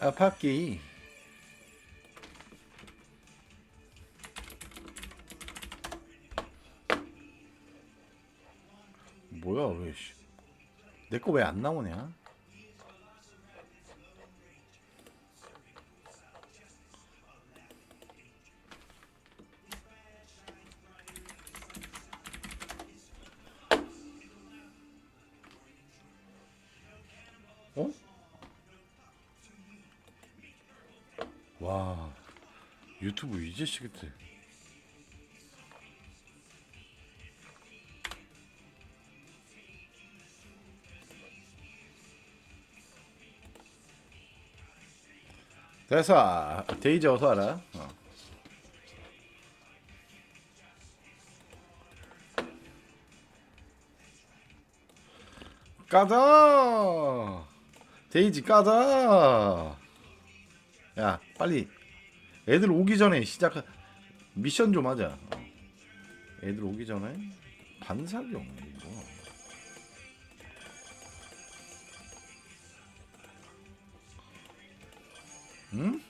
아파끼 뭐야 왜내 거 왜 안 나오냐 시겠대 됐어. 데이지 어서 와라. 어. 까자! 데이지 까자! 야 빨리 애들 오기 전에 시작 미션 좀 하자 어. 애들 오기 전에 반사경 이거 응?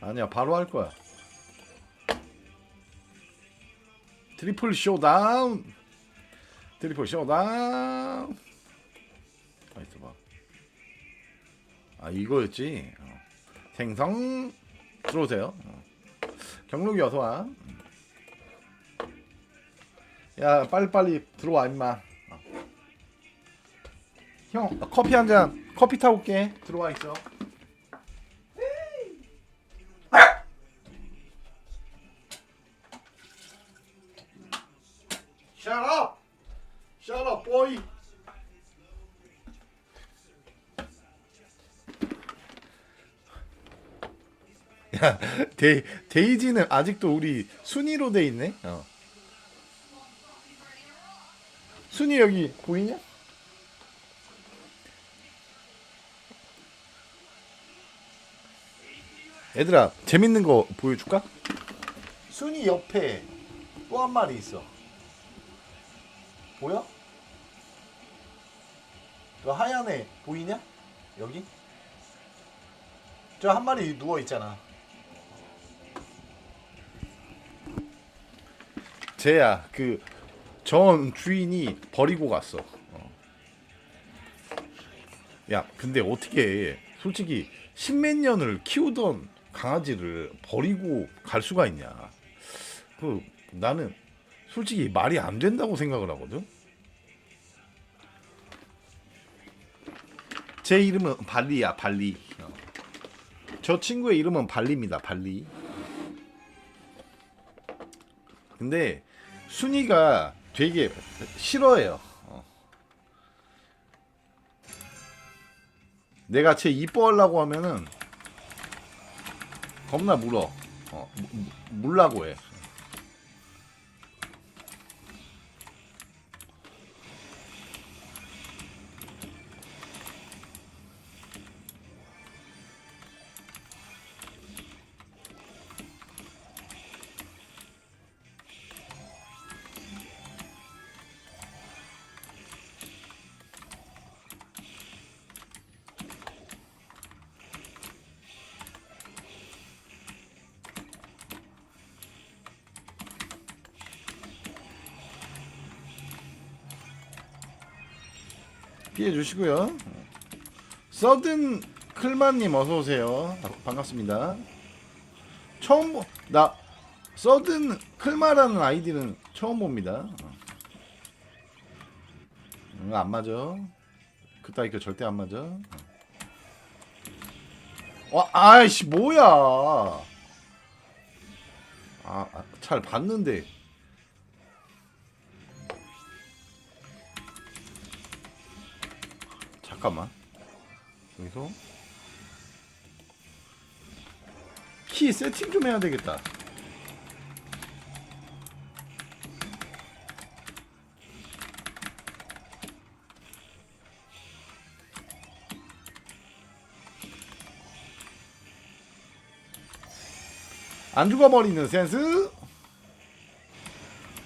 아니야 바로 할 거야 트리플 쇼다운 트리플 쇼다운 아 있어봐 아 이거였지 어. 생성 들어오세요 어. 경록이 어서와 야 빨리빨리 들어와 임마 어. 형 커피 한 잔 커피 타고 올게 들어와 있어 야, 데, 데이지는 아직도 우리 순위로 돼 있네. 어. 순위 여기 보이냐? 얘들아, 재밌는 거 보여줄까? 순위 옆에 또 한 마리 있어. 보여? 그 하얀 애 보이냐? 여기? 저 한 마리 누워 있잖아. 쟤야 그 전 주인이 버리고 갔어. 어. 야 근데 어떻게 솔직히 십몇 년을 키우던 강아지를 버리고 갈 수가 있냐? 그 나는 솔직히 말이 안 된다고 생각을 하거든. 제 이름은 발리야 발리. 어. 저 친구의 이름은 발리입니다 발리. 근데 순이가 되게 싫어해요. 어. 내가 쟤 이뻐하려고 하면은 겁나 물어. 어, 물라고 해. 피해 주시고요. 서든 클만님 어서 오세요. 반갑습니다. 처음 보, 나 서든 클마라는 아이디는 처음 봅니다. 응, 안 맞아. 그따위 거 절대 안 맞아. 와, 아이씨 뭐야? 아, 아, 잘 봤는데. 잠깐만. 여기서 키 세팅 좀 해야 되겠다. 안 죽어버리는 센스.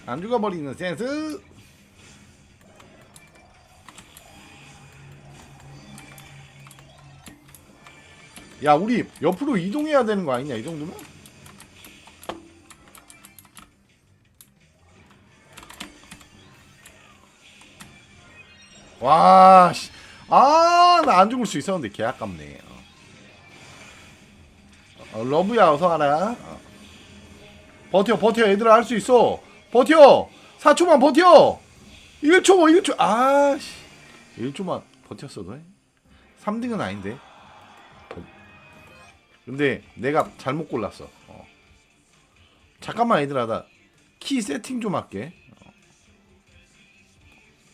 안 죽어버리는 센스. 야 우리 옆으로 이동해야 되는 거 아니냐 이 정도면? 와, 씨. 아, 나 안 죽을 수 있었는데 개 아깝네. 어. 어, 러브야 어서 와라. 어. 버텨, 버텨, 얘들아 할 수 있어. 버텨. 4초만 버텨. 1초, 1초. 아, 씨. 1초만 버텼어도 해. 3등은 아닌데. 근데 내가 잘못 골랐어. 어. 잠깐만 얘들아 나 키 세팅 좀 할게. 어.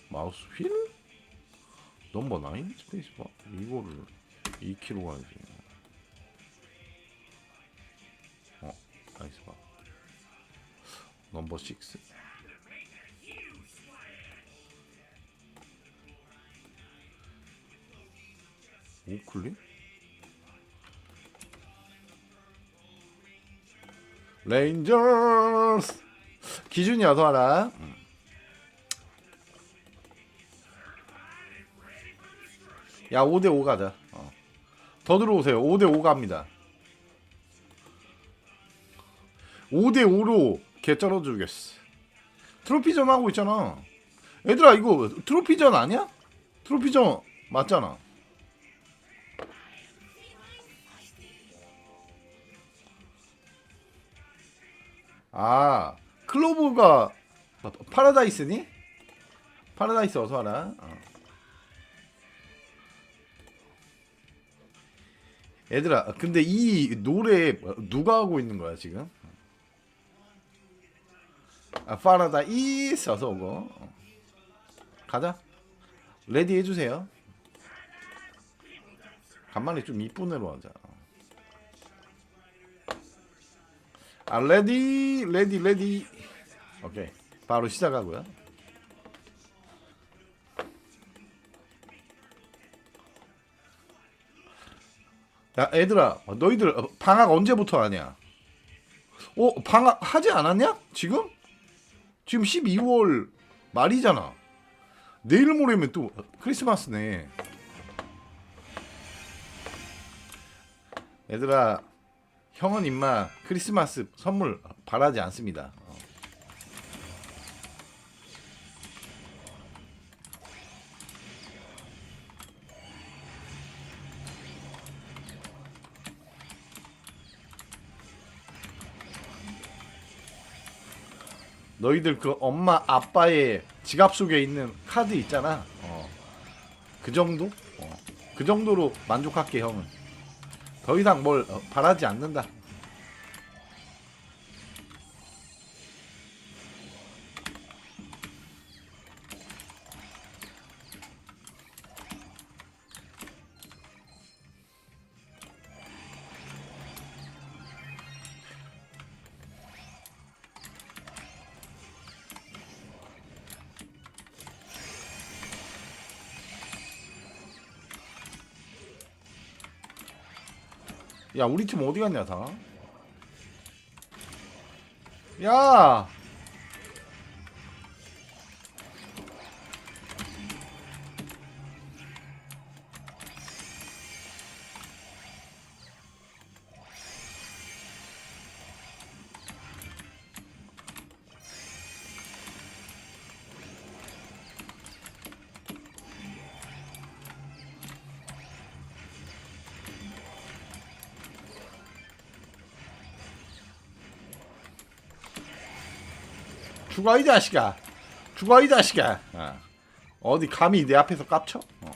마우스 휠? 넘버 9 스페이스바 이거를 2kg 가야지. 어, 나이스 바. 넘버 6. 오클릭? 레인저스 기준이 어서 와라. 야 5대5 가자. 어. 더 들어오세요. 5대5 갑니다. 5대5로 개 쩔어주겠어. 트로피전 하고 있잖아. 얘들아 이거 트로피전 아니야? 트로피전 맞잖아. 아 클로브가 파라다이스니? 파라다이스 어서 와라. 어. 얘들아 근데 이 노래 누가 하고 있는 거야 지금? 아 파라다이스 어서 오고 어. 가자 레디 해주세요 간만에 좀 이쁜 애로 하자 아 레디 레디 레디. 오케이. 바로 시작하고요. 야 애들아 너희들 방학 언제부터 하냐? 어 방학 하지 않았냐? 지금? 지금 12월 말이잖아. 내일 모레면 또 크리스마스네. 얘들아 형은 임마 크리스마스 선물 바라지 않습니다. 어. 너희들 그 엄마 아빠의 지갑 속에 있는 카드 있잖아. 어. 그 정도? 어. 그 정도로 만족할게 형은. 더 이상 뭘 어, 바라지 않는다. 야 우리 팀 어디 갔냐 다? 야! 죽어 이 자식아 죽어 이 자식아 어. 어디 감히 내 앞에서 깝쳐? 어.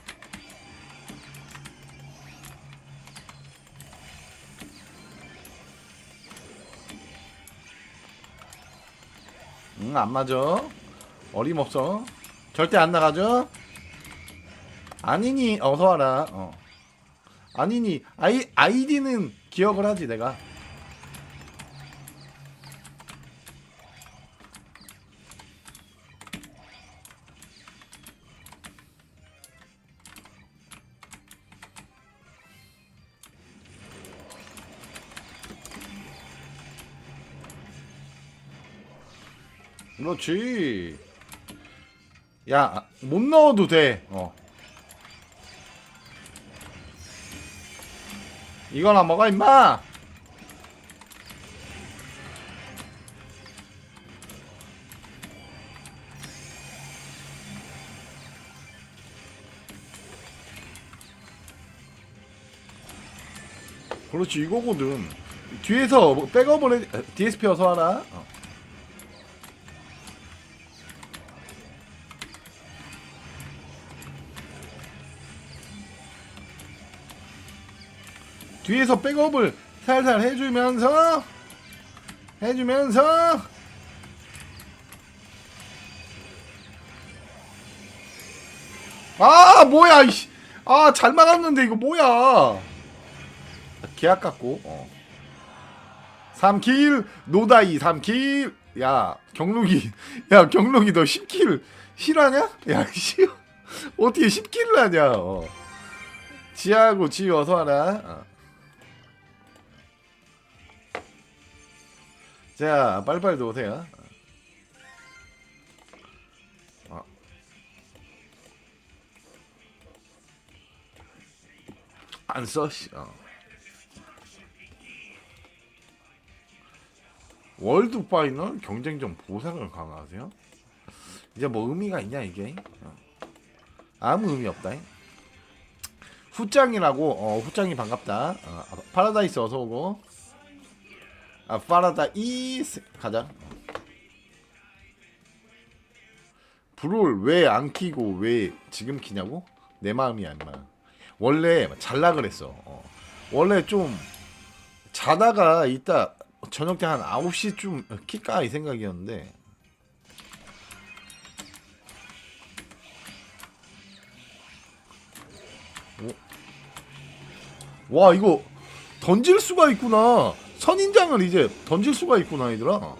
응, 안 맞아. 어림없어. 절대 안 나가죠? 아니니, 어서 와라. 어. 아니니, 아이, 아이디는 기억을 하지, 내가. 그렇지. 야, 못 넣어도 돼. 어. 이거나 먹어 임마 그렇지 이거거든 뒤에서 뭐 백업을 해 DSP 어서 하나 어. 뒤에서 백업을 살살 해주면서 해주면서 아 뭐야 아잘 막았는데 이거 뭐야 계약 갖고 어. 3킬 노다이 3킬 야 경록이 야 경록이 너 10킬 실화냐? 야 씨, 어떻게 10킬을 하냐 어. 지하고 지 어서 와라 어. 자 빨리빨리 들어오세요 어. 안써 어. 월드 파이널 경쟁전 보상을 강화하세요? 이제 뭐 의미가 있냐 이게? 어. 아무 의미 없다. 후짱이라고 어 후짱이 반갑다. 어, 파라다이스 어서 오고. 아 파라다이스 가자. 불을 왜안 키고 왜 지금 키냐고? 내 마음이야 임마. 원래 잘라 그랬어. 어. 원래 좀 자다가 이따 저녁 때 한 9시쯤 킬까 이 생각이었는데 오. 와 이거 던질 수가 있구나 선인장을 이제 던질 수가 있구나 얘들아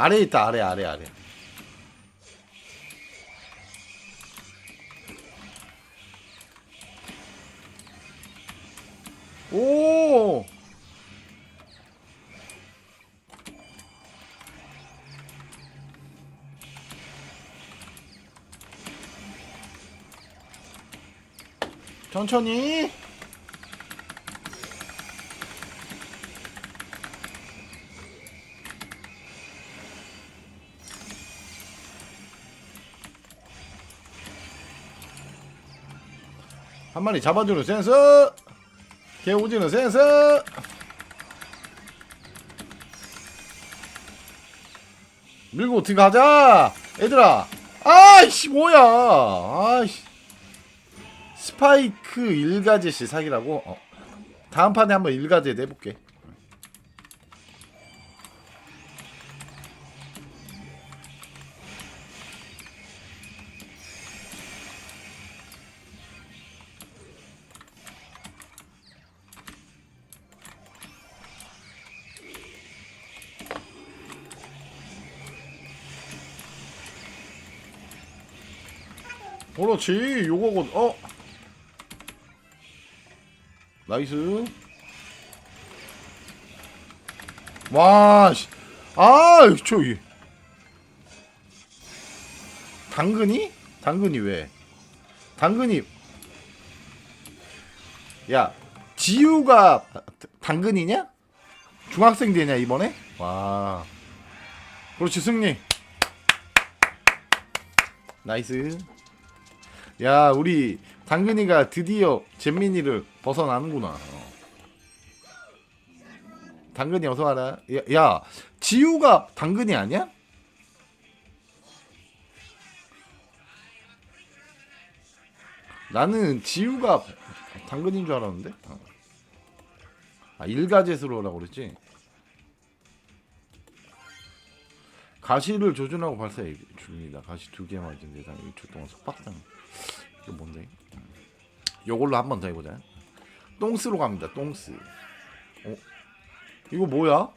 아래 있다 아래 아래 아래. 오! 천천히 한 마리 잡아주는 센스. 개오지는 센스. 밀고 들어가자. 얘들아. 아이씨 뭐야. 아이씨. 스파이크 일가제시 사기라고? 어. 다음 판에 한번 일가제 내볼게 그렇지. 요거고 어. 나이스. 와씨. 아 저기 당근이? 당근이 왜? 당근이. 야 지우가 당근이냐? 중학생 되냐 이번에? 와. 그렇지 승리. 나이스 야 우리 당근이가 드디어 잼민이를 벗어나는구나 어. 당근이 어서 와라 야, 야 지우가 당근이 아니야? 나는 지우가 당근인 줄 알았는데 어. 아 일가제스로라고 그랬지 가시를 조준하고 발사해 줍니다. 가시 두 개 맞은 대상 1초 동안 속박상. 이거 뭔데? 음. 요걸로 한 번 더 해보자. 똥스로 갑니다. 똥스. 어? 이거 뭐야?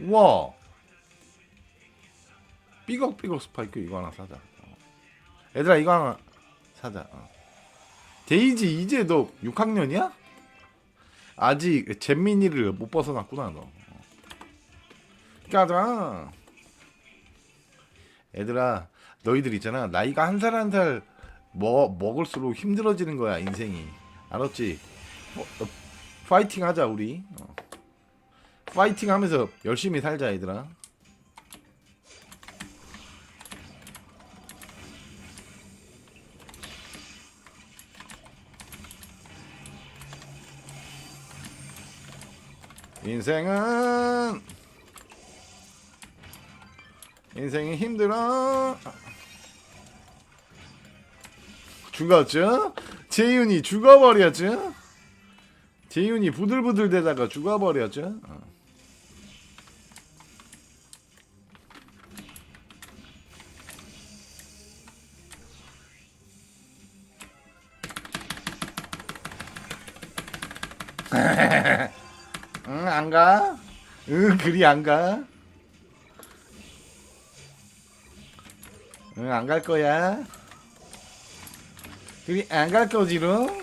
우와. 삐걱삐걱 스파이크 이거 하나 사자. 어. 얘들아 이거 하나 사자. 어. 데이지 이제 너 6학년이야? 아직 잼민이를 못 벗어났구나 너. 어. 가자. 얘들아 너희들 있잖아 나이가 한 살 한살 뭐 먹을수록 힘들어지는 거야 인생이 알았지? 어, 어, 파이팅 하자 우리. 어. 파이팅 하면서 열심히 살자 얘들아. 인생은 인생이 힘들어 죽었죠? 재윤이 죽어버렸죠? 재윤이 부들부들 대다가 죽어버렸죠? 어. 응, 안 가? 응, 그리 안 가? 응, 안 갈 거야? 그리 안갈 거지롱?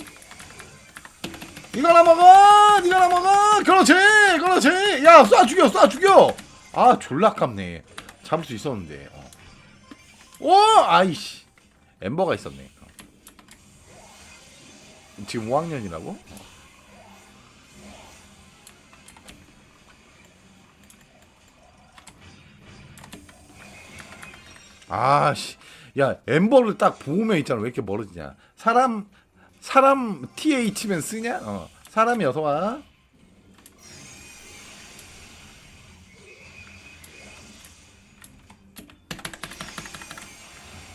이거나 먹어! 이거나 먹어! 그렇지! 그렇지! 야, 쏴 죽여! 쏴 죽여! 아, 졸라 아깝네. 잡을 수 있었는데. 어. 오! 아이씨. 엠버가 있었네. 어. 지금 5학년이라고? 아씨, 야 엠버를 딱 보면 있잖아 왜 이렇게 멀어지냐? 사람 사람 TH면 쓰냐? 어, 사람이 어서 와.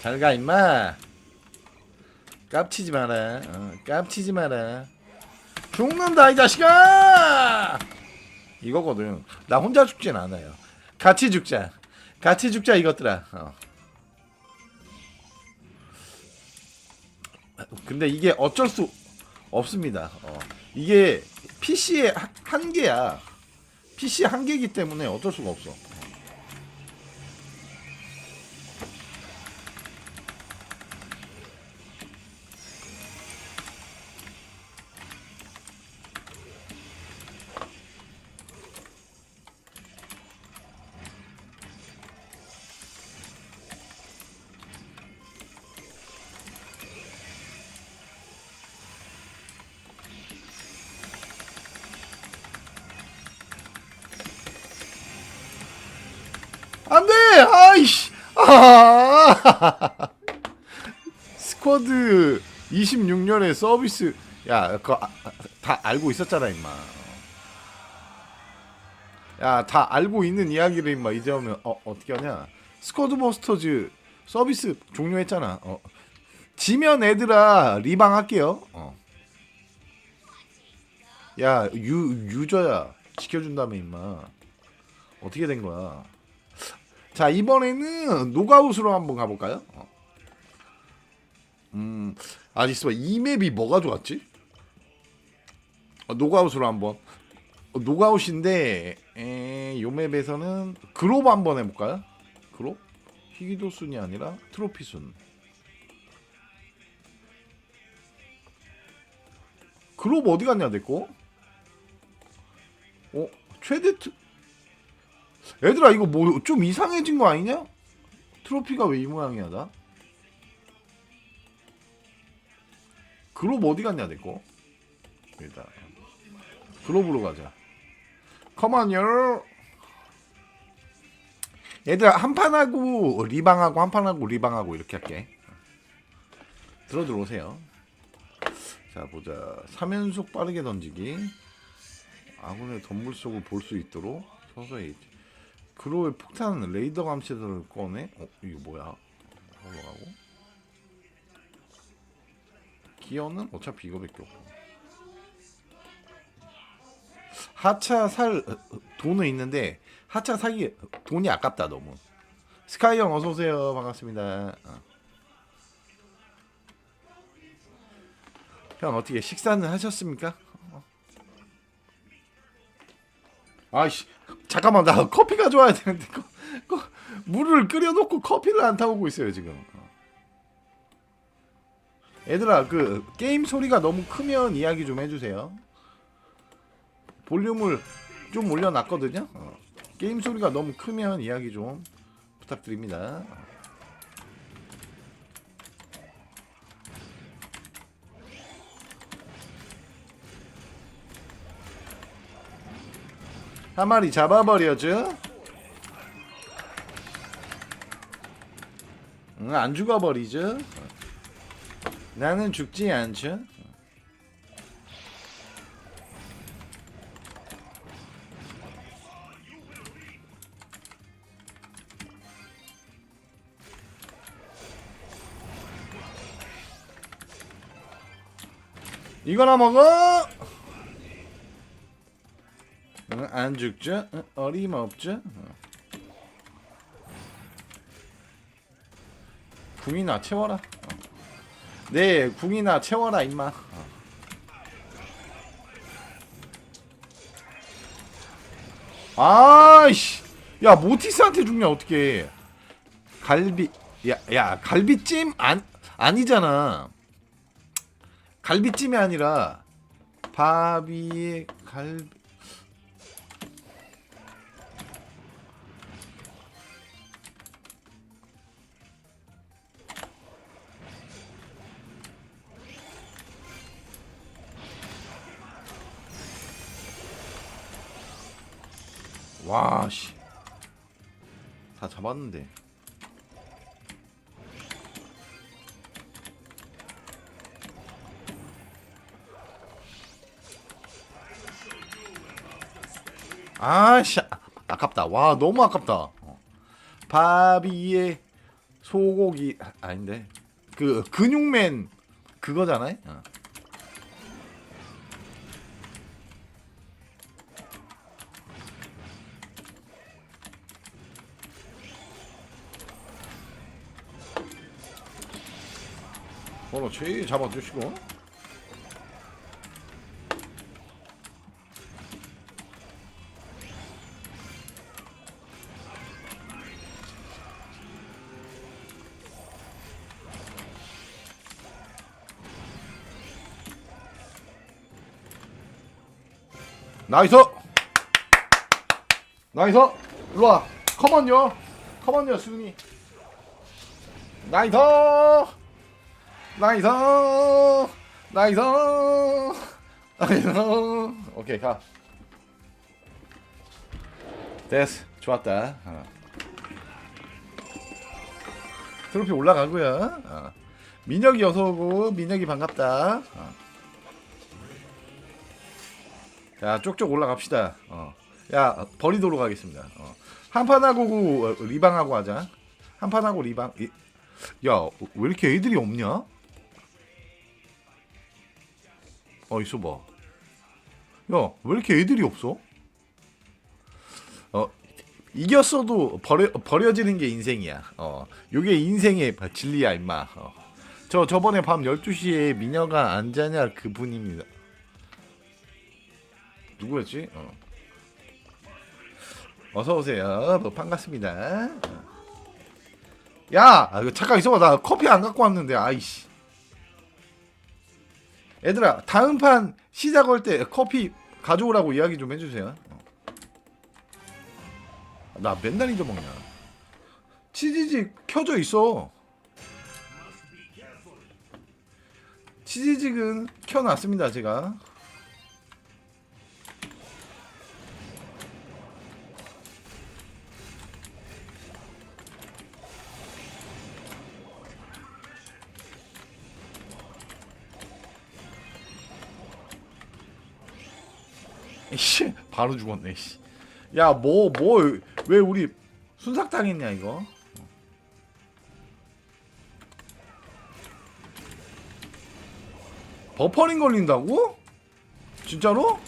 잘가 임마. 깝치지 마라. 어, 깝치지 마라. 죽는다 이 자식아! 이거거든. 나 혼자 죽진 않아요. 같이 죽자. 같이 죽자 이것들아. 어. 근데 이게 어쩔 수 없습니다. 어. 이게 PC의 한계야. PC 한계이기 때문에 어쩔 수가 없어. 안 돼! 아이씨! 아! 스쿼드 26년에 서비스, 야, 그거 아, 다 알고 있었잖아, 임마. 야, 다 알고 있는 이야기를 임마 이제 오면 어 어떻게 하냐? 스쿼드 버스터즈 서비스 종료했잖아. 어. 지면 애들아 리방 할게요. 어. 야, 유 유저야 지켜준다며 임마. 어떻게 된 거야? 자 이번에는 노가웃으로 한번 가볼까요? 어. 음, 아니 있어봐 이 맵이 뭐가 좋았지? 어, 노가웃으로 한번 어, 노가웃인데 에, 요 맵에서는 그룹 한번 해볼까요? 그룹? 희귀도 순이 아니라 트로피 순 그룹 어디 갔냐 됐고? 어? 최대 트... 얘들아 이거 뭐 좀 이상해진 거 아니냐? 트로피가 왜 이 모양이야 나? 그룹 어디 갔냐 내거? 일단 그룹으로 가자. 컴온요 얘들아 한 판하고 리방하고 한 판하고 리방하고 이렇게 할게. 들어 들어오세요. 자 보자. 3연속 빠르게 던지기. 아군의 덤불 속을 볼 수 있도록 서서히 그로의 폭탄 레이더 감시자를 꺼내? 어 이거 뭐야? 올라가고 기어는 어차피 이거밖에 없고 하차 살 어, 돈은 있는데 하차 사기 돈이 아깝다 너무 스카이 형 어서 오세요. 반갑습니다. 어. 형 어떻게 식사는 하셨습니까? 어. 아이씨 잠깐만 나 커피 가져와야 되는데 거, 거, 물을 끓여놓고 커피를 안 타오고 있어요 지금. 어. 얘들아 그 게임 소리가 너무 크면 이야기 좀 해주세요. 볼륨을 좀 올려놨거든요. 어. 게임 소리가 너무 크면 이야기 좀 부탁드립니다. 한 마리 잡아버려죠. 응, 안 죽어버리죠. 나는 죽지 않죠. 이거나 먹어. 안 죽죠? 응, 어림없죠? 응. 궁이나 채워라. 어. 네, 궁이나 채워라 임마. 어. 아이씨, 야 모티스한테 죽냐 어떻게? 갈비, 야, 야 갈비찜 안 아니잖아. 갈비찜이 아니라 밥이 갈 와, 씨. 다 잡았는데. 아씨, 아깝다. 와, 너무 아깝다. 어. 밥 위에 소고기 아, 아닌데 그 근육맨 그거잖아요. 어. 그렇지 잡아주시고. 나이스! 나이스! 일로와. 컴온요 컴온요 수근이. 나이스 나이스 나이스 나이스 오케이 가 됐어 좋았다 어. 트로피 올라가고요 어. 민혁이 어서오고 민혁이 반갑다 어. 자 쪽쪽 올라갑시다 어. 야 버리도록 하겠습니다 어. 한판 하고 어, 리방하고 하자 한판 하고 리방 이- 야, 왜 이렇게 애들이 없냐? 어, 있어봐. 야, 왜 이렇게 애들이 없어? 어, 이겼어도 버려, 버려지는 게 인생이야. 어, 요게 인생의 진리야, 임마. 어. 저, 저번에 밤 12시에 미녀가 안 자냐 그분입니다. 누구였지? 어. 어서오세요. 뭐, 반갑습니다. 야, 아, 잠깐 있어봐. 나 커피 안 갖고 왔는데, 아이씨. 얘들아, 다음 판 시작할 때 커피 가져오라고 이야기 좀 해주세요. 어. 나 맨날 잊어먹냐. 치즈직 켜져 있어. 치즈직은 켜놨습니다, 제가. 씨 바로 죽었네 씨. 야뭐 뭐 왜 우리 순삭 당했냐 이거 버퍼링 걸린다고? 진짜로?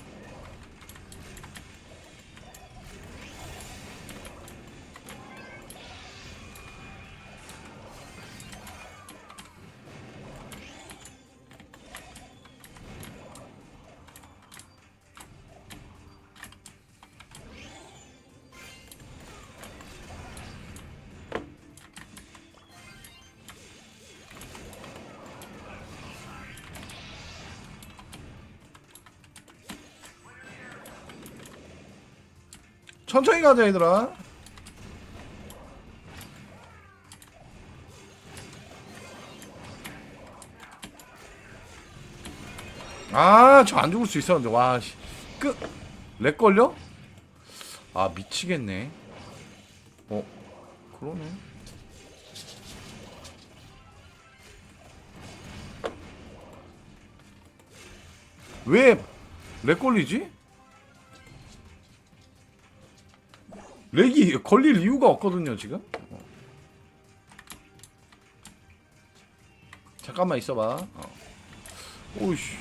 천천히 가자 얘들아. 아 저 안 죽을 수 있었는데. 와씨. 끝렉 걸려? 아 미치겠네. 어 그러네. 왜렉 걸리지? 렉이 걸릴 이유가 없거든요 지금. 어. 잠깐만 있어봐. 어. 오이씨.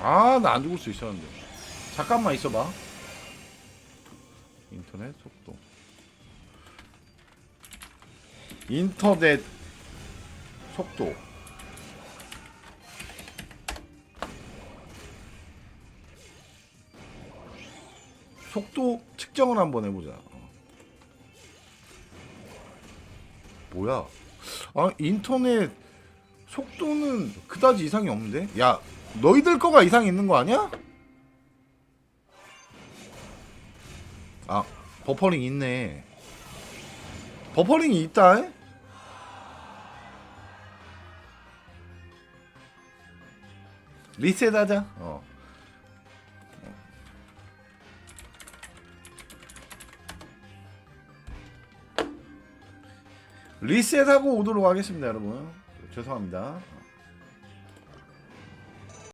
아 나 안 죽을 수 있었는데. 잠깐만 있어봐. 인터넷 속도 인터넷 속도 속도 측정을 한번 해보자 어. 뭐야 아 인터넷 속도는 그다지 이상이 없는데 야 너희들 거가 이상 있는 거 아니야? 아 버퍼링 있네 버퍼링이 있다 에? 리셋하자. 어. 리셋하고 오도록 하겠습니다 여러분. 죄송합니다